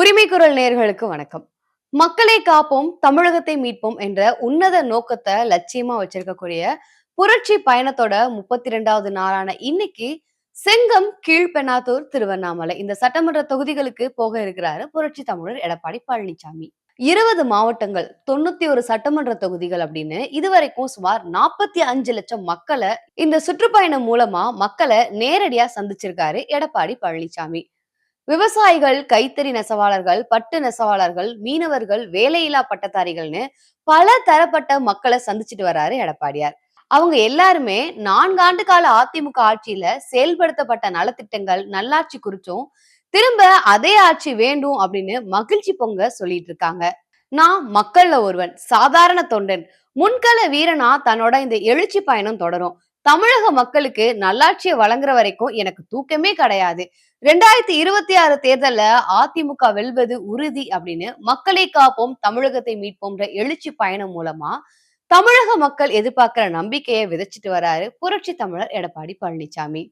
உரிமை குரல் நேர்களுக்கு வணக்கம். மக்களை காப்போம் தமிழகத்தை மீட்போம் என்ற உன்னத நோக்கத்தை லட்சியமா வச்சிருக்கக்கூடிய புரட்சி பயணத்தோட முப்பத்தி ரெண்டாவது நாளான இன்னைக்கு செங்கம் கீழ்பெண்ணாத்தூர் திருவண்ணாமலை. இந்த சட்டமன்ற தொகுதிகளுக்கு போக இருக்கிறாரு புரட்சி தமிழர் எடப்பாடி பழனிசாமி இருபது மாவட்டங்கள் தொண்ணூத்தி ஒரு சட்டமன்ற தொகுதிகள் அப்படின்னு இதுவரைக்கும் சுமார் நாற்பத்தி அஞ்சு லட்சம் மக்களை இந்த சுற்றுப்பயணம் மூலமா மக்களை நேரடியா சந்திச்சிருக்காரு எடப்பாடி பழனிசாமி விவசாயிகள் கைத்தறி நெசவாளர்கள் பட்டு நெசவாளர்கள் மீனவர்கள் வேலையில்லா பட்டதாரிகள்னு பல தரப்பட்ட மக்களை சந்திச்சுட்டு வராரு எடப்பாடியார். அவங்க எல்லாருமே நான்காண்டு கால அதிமுக ஆட்சியில செயல்படுத்தப்பட்ட நலத்திட்டங்கள் நல்லாட்சி குறிச்சும் திரும்ப அதே ஆட்சி வேண்டும் அப்படின்னு மகிழ்ச்சி பொங்க சொல்லிட்டு இருக்காங்க. நான் மக்கள்ல ஒருவன் சாதாரண தொண்டன். முன்கள வீரனா தன்னோட இந்த எழுச்சி பயணம் தொடரும். தமிழக மக்களுக்கு நல்லாட்சியை வழங்குற வரைக்கும் எனக்கு தூக்கமே கிடையாது. ரெண்டாயிரத்தி இருபத்தி ஆறு தேர்தல்ல அதிமுக வெல்வது உறுதி அப்படின்னு மக்களை காப்போம் தமிழகத்தை மீட்போம்ன்ற எழுச்சி பயணம் மூலமா தமிழக மக்கள் எதிர்பார்க்கிற நம்பிக்கையை விதைச்சிட்டு வராரு புரட்சி தமிழர் எடப்பாடி பழனிசாமி